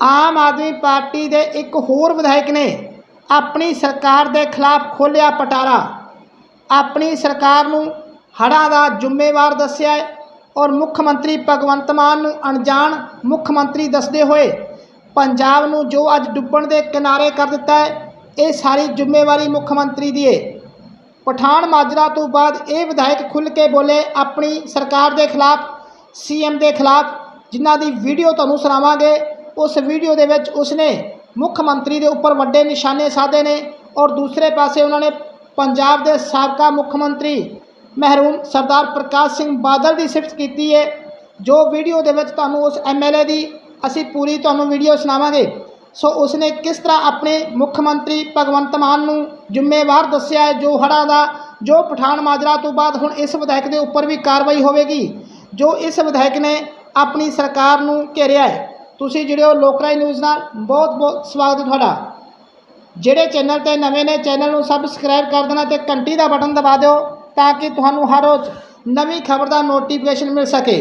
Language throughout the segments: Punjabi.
ਆਮ ਆਦਮੀ ਪਾਰਟੀ ਦੇ ਇੱਕ ਹੋਰ ਵਿਧਾਇਕ ਨੇ। ਆਪਣੀ ਸਰਕਾਰ ਦੇ ਖਿਲਾਫ ਖੋਲ੍ਹਿਆ ਪਟਾਰਾ। ਆਪਣੀ ਸਰਕਾਰ ਨੂੰ ਹੜ੍ਹਾਂ ਦਾ ਜ਼ਿੰਮੇਵਾਰ ਦੱਸਿਆ ਔਰ ਮੁੱਖ ਮੰਤਰੀ ਭਗਵੰਤ ਮਾਨ ਨੂੰ ਅਣਜਾਣ ਮੁੱਖ ਮੰਤਰੀ ਦੱਸਦੇ ਹੋਏ ਪੰਜਾਬ ਨੂੰ ਜੋ ਅੱਜ ਡੁੱਬਣ ਦੇ ਕਿਨਾਰੇ ਕਰ ਦਿੱਤਾ ਹੈ, ਇਹ ਸਾਰੀ ਜ਼ਿੰਮੇਵਾਰੀ ਮੁੱਖ ਮੰਤਰੀ ਦੀ ਹੈ ਪਠਾਨ ਮਾਜਰਾ ਤੋਂ ਬਾਅਦ ਇਹ ਵਿਧਾਇਕ ਖੁੱਲ੍ਹ ਕੇ ਬੋਲੇ, ਆਪਣੀ ਸਰਕਾਰ ਦੇ ਖਿਲਾਫ ਸੀਐਮ ਦੇ ਖਿਲਾਫ, ਜਿਨ੍ਹਾਂ ਦੀ ਵੀਡੀਓ ਤੁਹਾਨੂੰ ਸੁਣਾਵਾਂਗੇ। ਉਸ ਵੀਡੀਓ ਦੇ ਵਿੱਚ ਉਸਨੇ ਮੁੱਖ ਮੰਤਰੀ ਦੇ ਉੱਪਰ ਵੱਡੇ ਨਿਸ਼ਾਨੇ ਸਾਧੇ ਨੇ ਔਰ ਦੂਸਰੇ ਪਾਸੇ ਉਹਨਾਂ ਨੇ ਪੰਜਾਬ ਦੇ ਸਾਬਕਾ ਮੁੱਖ ਮੰਤਰੀ ਮਹਿਰੂਮ ਸਰਦਾਰ ਪ੍ਰਕਾਸ਼ ਸਿੰਘ ਬਾਦਲ ਦੀ ਸਿਫਤ ਕੀਤੀ ਹੈ, ਜੋ ਵੀਡੀਓ ਦੇ ਵਿੱਚ ਤੁਹਾਨੂੰ ਉਸ ਐਮਐਲਏ ਦੀ ਅਸੀਂ ਪੂਰੀ ਤੁਹਾਨੂੰ ਵੀਡੀਓ ਸੁਣਾਵਾਂਗੇ। ਸੋ ਉਸਨੇ ਕਿਸ ਤਰ੍ਹਾਂ ਆਪਣੇ ਮੁੱਖ ਮੰਤਰੀ ਭਗਵੰਤ ਮਾਨ ਨੂੰ ਜ਼ਿੰਮੇਵਾਰ ਦੱਸਿਆ ਹੈ ਜੋ ਹੜ੍ਹਾਂ ਦਾ, ਜੋ ਪਠਾਨ ਮਾਜਰਾ ਤੋਂ ਬਾਅਦ ਹੁਣ ਇਸ ਵਿਧਾਇਕ ਦੇ ਉੱਪਰ ਵੀ ਕਾਰਵਾਈ ਹੋਵੇਗੀ, ਜੋ ਇਸ ਵਿਧਾਇਕ ਨੇ ਆਪਣੀ ਸਰਕਾਰ ਨੂੰ ਘੇਰਿਆ ਹੈ। ਤੁਸੀਂ ਜੁੜਿਓ ਹੋ ਲੋਕਰਾਈ ਨਿਊਜ਼ ਨਾਲ। ਬਹੁਤ ਬਹੁਤ ਸਵਾਗਤ ਹੈ ਤੁਹਾਡਾ। ਜਿਹੜੇ ਚੈਨਲ ਤੇ ਨਵੇਂ ਨੇ, ਚੈਨਲ ਨੂੰ ਸਬਸਕ੍ਰਾਈਬ ਕਰ ਦੇਣਾ ਤੇ ਘੰਟੀ ਦਾ ਬਟਨ ਦਬਾ ਦਿਓ ਤਾਂ ਕਿ ਤੁਹਾਨੂੰ ਹਰ ਰੋਜ਼ ਨਵੀਂ ਖਬਰ ਦਾ ਨੋਟੀਫਿਕੇਸ਼ਨ ਮਿਲ ਸਕੇ।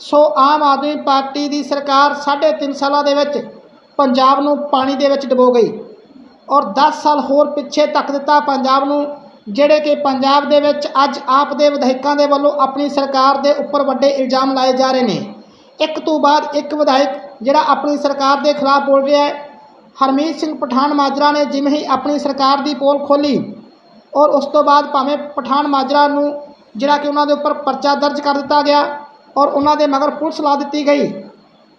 ਸੋ ਆਮ ਆਦਮੀ ਪਾਰਟੀ ਦੀ ਸਰਕਾਰ ਸਾਢੇ ਤਿੰਨ ਸਾਲਾਂ ਦੇ ਵਿੱਚ ਪੰਜਾਬ ਨੂੰ ਪਾਣੀ ਦੇ ਵਿੱਚ ਡੁਬੋ ਗਈ ਔਰ 10 ਸਾਲ ਹੋਰ ਪਿੱਛੇ ਤੱਕ ਦਿੱਤਾ ਪੰਜਾਬ ਨੂੰ, ਜਿਹੜੇ ਕਿ ਪੰਜਾਬ ਦੇ ਵਿੱਚ ਅੱਜ ਆਪ ਦੇ ਵਿਧਾਇਕਾਂ ਦੇ ਵੱਲੋਂ ਆਪਣੀ ਸਰਕਾਰ ਦੇ ਉੱਪਰ ਵੱਡੇ ਇਲਜ਼ਾਮ ਲਾਏ ਜਾ ਰਹੇ ਨੇ। ਇੱਕ ਤੋਂ ਬਾਅਦ ਇੱਕ ਵਿਧਾਇਕ ਜਿਹੜਾ ਆਪਣੀ ਸਰਕਾਰ ਦੇ ਖਿਲਾਫ ਬੋਲ ਰਿਹਾ ਹੈ, ਹਰਮੀਤ ਸਿੰਘ ਪਠਾਨ ਮਾਜਰਾ ਨੇ ਜਿਵੇਂ ਹੀ ਆਪਣੀ ਸਰਕਾਰ ਦੀ ਪੋਲ ਖੋਲੀ ਔਰ ਉਸ ਤੋਂ ਬਾਅਦ ਭਾਵੇਂ ਪਠਾਨ ਮਾਜਰਾ ਨੂੰ ਜਿਹੜਾ ਕਿ ਉਹਨਾਂ ਦੇ ਉੱਪਰ ਪਰਚਾ ਦਰਜ ਕਰ ਦਿੱਤਾ ਗਿਆ ਔਰ ਉਹਨਾਂ ਦੇ ਮਗਰ ਪੁਲਿਸ ਲਾ ਦਿੱਤੀ ਗਈ,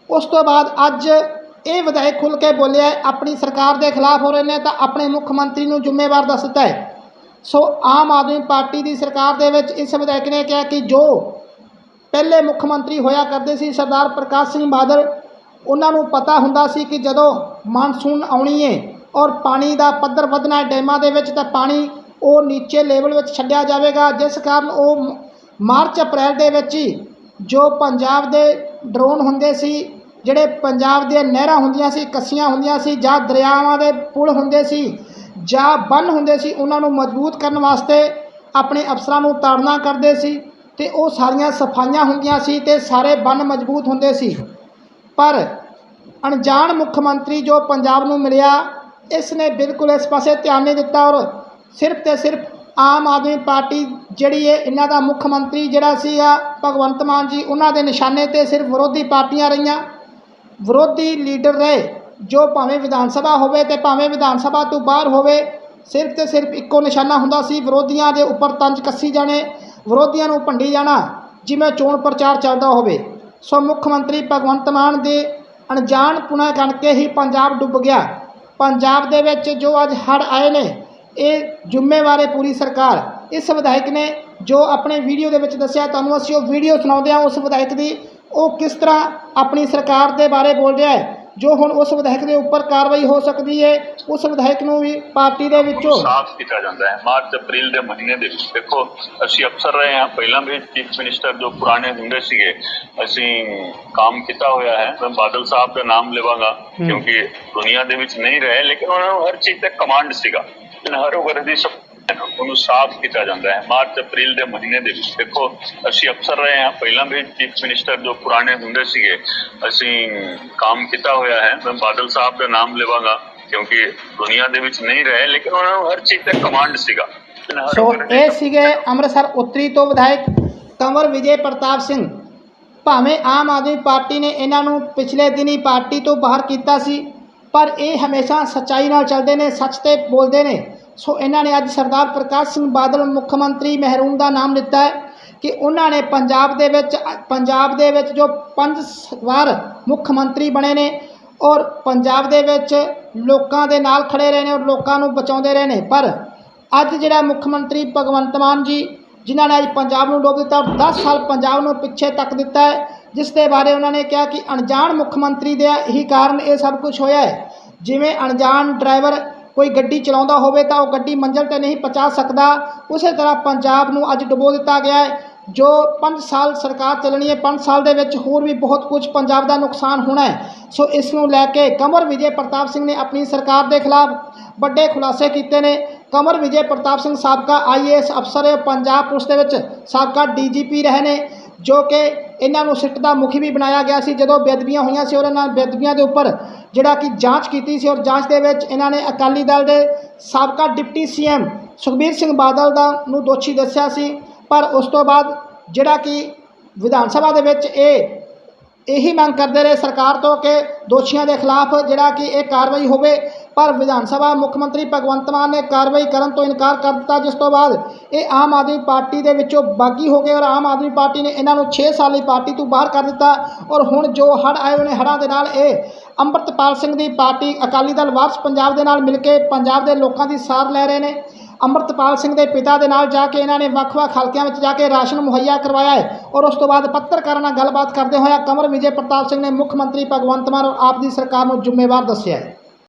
ਉਸ ਤੋਂ ਬਾਅਦ ਅੱਜ ਇਹ ਵਿਧਾਇਕ ਖੁੱਲ੍ਹ ਕੇ ਬੋਲਿਆ ਆਪਣੀ ਸਰਕਾਰ ਦੇ ਖਿਲਾਫ ਹੋ ਰਹੇ ਨੇ ਤਾਂ ਆਪਣੇ ਮੁੱਖ ਮੰਤਰੀ ਨੂੰ ਜ਼ਿੰਮੇਵਾਰ ਦੱਸ ਦਿੱਤਾ ਹੈ। ਸੋ ਆਮ ਆਦਮੀ ਪਾਰਟੀ ਦੀ ਸਰਕਾਰ ਦੇ ਵਿੱਚ ਇਸ ਵਿਧਾਇਕ ਨੇ ਕਿਹਾ ਕਿ ਜੋ ਪਹਿਲੇ ਮੁੱਖ ਮੰਤਰੀ ਹੋਇਆ ਕਰਦੇ ਸੀ, ਸਰਦਾਰ ਪ੍ਰਕਾਸ਼ ਸਿੰਘ ਬਾਦਲ ਉਹਨਾਂ ਨੂੰ ਪਤਾ ਹੁੰਦਾ ਸੀ ਕਿ ਜਦੋਂ ਮਾਨਸੂਨ ਆਉਣੀ ਹੈ ਔਰ ਪਾਣੀ ਦਾ ਪੱਧਰ ਵਧਣਾ ਡੈਮਾਂ ਦੇ ਵਿੱਚ, ਤਾਂ ਪਾਣੀ ਉਹ ਨੀਚੇ ਲੈਵਲ ਵਿੱਚ ਛੱਡਿਆ ਜਾਵੇਗਾ, ਜਿਸ ਕਾਰਨ ਉਹ ਮ- ਮਾਰਚ ਅਪ੍ਰੈਲ ਦੇ ਵਿੱਚ ਹੀ ਜੋ ਪੰਜਾਬ ਦੇ ਡਰੋਨ ਹੁੰਦੇ ਸੀ, ਜਿਹੜੇ ਪੰਜਾਬ ਦੀਆਂ ਨਹਿਰਾਂ ਹੁੰਦੀਆਂ ਸੀ, ਕੱਸੀਆਂ ਹੁੰਦੀਆਂ ਸੀ, ਜਾਂ ਦਰਿਆਵਾਂ ਦੇ ਪੁਲ ਹੁੰਦੇ ਸੀ, ਜਾਂ ਬੰਨ ਹੁੰਦੇ ਸੀ, ਉਹਨਾਂ ਨੂੰ ਮਜ਼ਬੂਤ ਕਰਨ ਵਾਸਤੇ ਆਪਣੇ ਅਫਸਰਾਂ ਨੂੰ ਤਾੜਨਾ ਕਰਦੇ ਸੀ ਤੇ ਉਹ ਸਾਰੀਆਂ ਸਫਾਈਆਂ ਹੁੰਦੀਆਂ ਸੀ ਤੇ ਸਾਰੇ ਬੰਨ ਮਜ਼ਬੂਤ ਹੁੰਦੇ ਸੀ। ਪਰ ਅਣਜਾਣ ਮੁੱਖ ਮੰਤਰੀ ਜੋ ਪੰਜਾਬ ਨੂੰ ਮਿਲਿਆ, ਇਸ ਨੇ ਬਿਲਕੁਲ ਇਸ ਪਾਸੇ ਧਿਆਨ ਨਹੀਂ ਦਿੱਤਾ ਔਰ ਸਿਰਫ ਤੇ ਸਿਰਫ ਆਮ ਆਦਮੀ ਪਾਰਟੀ ਜਿਹੜੀ ਹੈ ਇਹਨਾਂ ਦਾ ਮੁੱਖ ਮੰਤਰੀ ਜਿਹੜਾ ਸੀਗਾ ਭਗਵੰਤ ਮਾਨ ਜੀ, ਉਹਨਾਂ ਦੇ ਨਿਸ਼ਾਨੇ ਤੇ ਸਿਰਫ ਵਿਰੋਧੀ ਪਾਰਟੀਆਂ ਰਹੀਆਂ। ਵਿਰੋਧੀ ਲੀਡਰ ਰਹੇ, ਜੋ ਭਾਵੇਂ ਵਿਧਾਨ ਸਭਾ ਹੋਵੇ ਤੇ ਭਾਵੇਂ ਵਿਧਾਨ ਸਭਾ ਤੋਂ ਬਾਹਰ ਹੋਵੇ, ਸਿਰਫ ਤੇ ਸਿਰਫ ਇੱਕੋ ਨਿਸ਼ਾਨਾ ਹੁੰਦਾ ਸੀ, ਵਿਰੋਧੀਆਂ ਦੇ ਉੱਪਰ ਤੰਜ ਕੱਸੀ ਜਾਣੇ, ਵਿਰੋਧੀਆਂ ਨੂੰ ਭੰਡੀ ਜਾਣਾ, ਜਿਵੇਂ ਚੋਣ ਪ੍ਰਚਾਰ ਚੱਲਦਾ ਹੋਵੇ। ਸੋ ਮੁੱਖ ਮੰਤਰੀ ਭਗਵੰਤ ਮਾਨ ਦੇ ਅਣਜਾਣ ਪੁਣਾ ਕਰਕੇ ਹੀ ਪੰਜਾਬ ਡੁੱਬ ਗਿਆ। ਪੰਜਾਬ ਦੇ ਵਿੱਚ ਜੋ ਅੱਜ ਹੜ੍ਹ ਆਏ ਨੇ, ਇਹ ਜ਼ਿੰਮੇਵਾਰ ਹੈ ਪੂਰੀ ਸਰਕਾਰ। ਇਸ ਵਿਧਾਇਕ ਨੇ ਜੋ ਆਪਣੇ ਵੀਡੀਓ ਦੇ ਵਿੱਚ ਦੱਸਿਆ, ਤੁਹਾਨੂੰ ਅਸੀਂ ਉਹ ਵੀਡੀਓ ਸੁਣਾਉਂਦੇ ਹਾਂ, ਉਸ ਵਿਧਾਇਕ ਦੀ ਉਹ ਕਿਸ ਤਰ੍ਹਾਂ ਆਪਣੀ ਸਰਕਾਰ ਦੇ ਬਾਰੇ ਬੋਲ ਰਿਹਾ ਹੈ। ਜੋ ਹੁਣ ਉਸ ਵਿਧਾਇਕ ਦੇ ਉੱਪਰ ਕਾਰਵਾਈ ਹੋ ਸਕਦੀ ਹੈ ਉਸ ਵਿਧਾਇਕ ਨੂੰ ਵੀ ਪਾਰਟੀ ਦੇ ਵਿੱਚੋਂ ਸਾਫ਼ ਕੀਤਾ ਜਾਂਦਾ ਹੈ। ਮਾਰਚ ਅਪ੍ਰੈਲ ਦੇ ਮਹੀਨੇ ਦੇ ਵਿੱਚ। ਦੇਖੋ ਅਸੀਂ ਅਫਸਰ ਰਹੇ ਹਾਂ। ਪਹਿਲਾਂ ਵੀ ਚੀਫ ਮਿਨਿਸਟਰ ਜੋ ਪੁਰਾਣੇ ਹੁੰਦੇ ਸੀਗੇ ਅਸੀਂ ਕੰਮ ਕੀਤਾ ਹੋਇਆ ਹੈ। ਮੈਂ ਬਾਦਲ ਸਾਹਿਬ ਦਾ ਨਾਮ ਲਵਾਂਗਾ ਕਿਉਂਕਿ ਦੁਨੀਆ ਦੇ ਵਿੱਚ ਨਹੀਂ ਰਹੇ ਲੇਕਿਨ ਉਹਨਾਂ ਨੂੰ ਹਰ ਚੀਜ਼ ਤੇ ਕਮਾਂਡ ਸੀਗਾ। ਹਰ ਵਰਦੀ ਸਭ ਉਹਨੂੰ ਸਾਫ਼ ਕੀਤਾ ਜਾਂਦਾ ਹੈ। ਮਾਰਚ, ਅਪ੍ਰੈਲ ਦੇ ਮਹੀਨੇ ਦੇ ਵਿੱਚ ਦੇਖੋ, ਅਸੀਂ ਅਫਸਰ ਰਹੇ ਹਾਂ, ਪਹਿਲਾਂ ਵੀ ਚੀਫ ਮਿਨਿਸਟਰ ਜੋ ਪੁਰਾਣੇ ਹੁੰਦੇ ਸੀਗੇ, ਅਸੀਂ ਕੰਮ ਕੀਤਾ ਹੋਇਆ ਹੈ। ਮੈਂ ਬਾਦਲ ਸਾਹਿਬ ਦਾ ਨਾਮ ਲਵਾਂਗਾ, ਕਿਉਂਕਿ ਦੁਨੀਆ ਦੇ ਵਿੱਚ ਨਹੀਂ ਰਹੇ, ਲੇਕਿਨ ਉਹਨਾਂ ਨੂੰ ਹਰ ਚੀਜ਼ ਤੇ ਕਮਾਂਡ ਸੀਗਾ। ਸੋ ਇਹ ਸੀਗੇ ਅੰਮ੍ਰਿਤਸਰ ਉੱਤਰੀ ਤੋਂ ਵਿਧਾਇਕ ਕੰਵਰ ਵਿਜੇ ਪ੍ਰਤਾਪ ਸਿੰਘ। ਭਾਵੇਂ ਆਮ ਆਦਮੀ ਪਾਰਟੀ ਨੇ ਇਹਨਾਂ ਨੂੰ ਪਿਛਲੇ ਦਿਨੀ ਪਾਰਟੀ ਤੋਂ ਬਾਹਰ ਕੀਤਾ ਸੀ, ਪਰ ਇਹ ਹਮੇਸ਼ਾ ਸੱਚਾਈ ਨਾਲ ਚੱਲਦੇ ਨੇ, ਸੱਚ ਤੇ ਬੋਲਦੇ ਨੇ। ਸੋ ਇਹਨਾਂ ਨੇ ਅੱਜ ਸਰਦਾਰ ਪ੍ਰਕਾਸ਼ ਸਿੰਘ ਬਾਦਲ ਮੁੱਖ ਮੰਤਰੀ ਮਹਿਰੂਮ ਦਾ ਨਾਮ ਲਿੱਤਾ ਹੈ ਕਿ ਉਹਨਾਂ ਨੇ ਪੰਜਾਬ ਦੇ ਵਿੱਚ, ਪੰਜਾਬ ਦੇ ਵਿੱਚ ਜੋ ਪੰਜ ਸ- ਵਾਰ ਮੁੱਖ ਮੰਤਰੀ ਬਣੇ ਨੇ ਔਰ ਪੰਜਾਬ ਦੇ ਵਿੱਚ ਲੋਕਾਂ ਦੇ ਨਾਲ ਖੜੇ ਰਹੇ ਨੇ ਔਰ ਲੋਕਾਂ ਨੂੰ ਬਚਾਉਂਦੇ ਰਹੇ ਨੇ। ਪਰ ਅੱਜ ਜਿਹੜਾ ਮੁੱਖ ਮੰਤਰੀ ਭਗਵੰਤ ਮਾਨ ਜੀ, ਜਿਨ੍ਹਾਂ ਨੇ ਅੱਜ ਪੰਜਾਬ ਨੂੰ ਡੋਬ ਦਿੱਤਾ ਔਰ 10 ਸਾਲ ਪੰਜਾਬ ਨੂੰ ਪਿੱਛੇ ਤੱਕ ਦਿੱਤਾ ਹੈ, ਜਿਸ ਦੇ ਬਾਰੇ ਉਹਨਾਂ ਨੇ ਕਿਹਾ ਕਿ ਅਣਜਾਣ ਮੁੱਖ ਮੰਤਰੀ ਦੇ ਹੀ ਕਾਰਨ ਇਹ ਸਭ ਕੁਝ ਹੋਇਆ ਹੈ। ਜਿਵੇਂ ਅਣਜਾਣ ਡਰਾਈਵਰ ਕੋਈ ਗੱਡੀ ਚਲਾਉਂਦਾ ਹੋਵੇ ਤਾਂ ਉਹ ਗੱਡੀ ਮੰਜ਼ਿਲ ਤੇ ਨਹੀਂ ਪਹੁੰਚਾ ਸਕਦਾ। ਉਸੇ ਤਰ੍ਹਾਂ ਪੰਜਾਬ ਨੂੰ ਅੱਜ ਡੁਬੋ ਦਿੱਤਾ ਗਿਆ ਹੈ, ਜੋ 5 ਸਾਲ ਸਰਕਾਰ ਚੱਲਣੀ ਹੈ 5 ਸਾਲ ਦੇ ਵਿੱਚ ਹੋਰ ਵੀ ਬਹੁਤ ਕੁਝ ਪੰਜਾਬ ਦਾ ਨੁਕਸਾਨ ਹੋਣਾ ਹੈ। ਸੋ ਇਸ ਨੂੰ ਲੈ ਕੇ ਕਮਰ ਵਿਜੇ ਪ੍ਰਤਾਪ ਸਿੰਘ ਨੇ ਆਪਣੀ ਸਰਕਾਰ ਦੇ ਖਿਲਾਫ ਵੱਡੇ ਖੁਲਾਸੇ ਕੀਤੇ ਨੇ। ਕਮਰ ਵਿਜੇ ਪ੍ਰਤਾਪ ਸਿੰਘ ਸਾਬਕਾ ਆਈਏਐਸ ਅਫਸਰ ਹੈ, ਪੰਜਾਬ ਪੁਲਿਸ ਦੇ ਵਿੱਚ ਸਾਬਕਾ ਡੀਜੀਪੀ ਰਹੇ ਨੇ। ਜੋ ਕਿ ਇਹਨਾਂ ਨੂੰ ਸਿੱਟ ਦਾ ਮੁਖੀ ਵੀ ਬਣਾਇਆ ਗਿਆ ਸੀ। ਜਦੋਂ ਬੇਅਦਬੀਆਂ ਹੋਈਆਂ ਸੀ ਔਰ ਇਹਨਾਂ ਬੇਅਦਬੀਆਂ ਦੇ ਉੱਪਰ ਜਿਹੜਾ ਕਿ ਜਾਂਚ ਕੀਤੀ ਸੀ ਔਰ ਜਾਂਚ ਦੇ ਵਿੱਚ ਇਹਨਾਂ ਨੇ ਅਕਾਲੀ ਦਲ ਦੇ ਸਾਬਕਾ ਡਿਪਟੀ ਸੀਐਮ ਸੁਖਬੀਰ ਸਿੰਘ ਬਾਦਲ ਦਾ ਨੂੰ ਦੋਸ਼ੀ ਦੱਸਿਆ ਸੀ। ਪਰ ਉਸ ਤੋਂ ਬਾਅਦ ਜਿਹੜਾ ਕਿ ਵਿਧਾਨ ਸਭਾ ਦੇ ਵਿੱਚ ਇਹ, ਇਹੀ ਮੰਗ ਕਰਦੇ ਰਹੇ ਸਰਕਾਰ ਤੋਂ ਕਿ ਦੋਸ਼ੀਆਂ ਦੇ ਖਿਲਾਫ ਜਿਹੜਾ ਕਿ ਇਹ ਕਾਰਵਾਈ ਹੋਵੇ। ਪਰ ਵਿਧਾਨ ਸਭਾ ਮੁੱਖ ਮੰਤਰੀ ਭਗਵੰਤ ਮਾਨ ਨੇ ਕਾਰਵਾਈ ਕਰਨ ਤੋਂ ਇਨਕਾਰ ਕਰ ਦਿੱਤਾ, ਜਿਸ ਤੋਂ ਬਾਅਦ ਇਹ ਆਮ ਆਦਮੀ ਪਾਰਟੀ ਦੇ ਵਿੱਚੋਂ ਬਾਗੀ ਹੋ ਗਏ ਔਰ ਆਮ ਆਦਮੀ ਪਾਰਟੀ ਨੇ ਇਹਨਾਂ ਨੂੰ 6 ਲਈ ਪਾਰਟੀ ਤੋਂ ਬਾਹਰ ਕਰ ਦਿੱਤਾ ਔਰ ਹੁਣ ਜੋ ਹੜ੍ਹ ਆਏ ਹੋਏ ਨੇ, ਹੜ੍ਹਾਂ ਦੇ ਨਾਲ ਇਹ ਅੰਮ੍ਰਿਤਪਾਲ ਸਿੰਘ ਦੀ ਪਾਰਟੀ ਅਕਾਲੀ ਦਲ ਵਾਪਸ ਪੰਜਾਬ ਦੇ ਨਾਲ ਮਿਲ ਕੇ ਪੰਜਾਬ ਦੇ ਲੋਕਾਂ ਦੀ ਸਾਰ ਲੈ ਰਹੇ ਨੇ। ਅੰਮ੍ਰਿਤਪਾਲ ਸਿੰਘ ਦੇ ਪਿਤਾ ਦੇ ਨਾਲ ਜਾ ਕੇ ਇਹਨਾਂ ਨੇ ਵੱਖ-ਵੱਖ ਹਲਕਿਆਂ ਵਿੱਚ ਜਾ ਕੇ ਰਾਸ਼ਨ ਮੁਹੱਈਆ ਕਰਵਾਇਆ ਹੈ ਔਰ ਉਸ ਤੋਂ ਬਾਅਦ ਪੱਤਰਕਾਰਾਂ ਨਾਲ ਗੱਲਬਾਤ ਕਰਦੇ ਹੋਇਆ ਕਮਰ ਵਿਜੇ ਪ੍ਰਤਾਪ ਸਿੰਘ ਨੇ ਮੁੱਖ ਮੰਤਰੀ ਭਗਵੰਤ ਮਾਨ ਔਰ ਆਪ ਦੀ ਸਰਕਾਰ ਨੂੰ ਜ਼ਿੰਮੇਵਾਰ ਦੱਸਿਆ ਹੈ।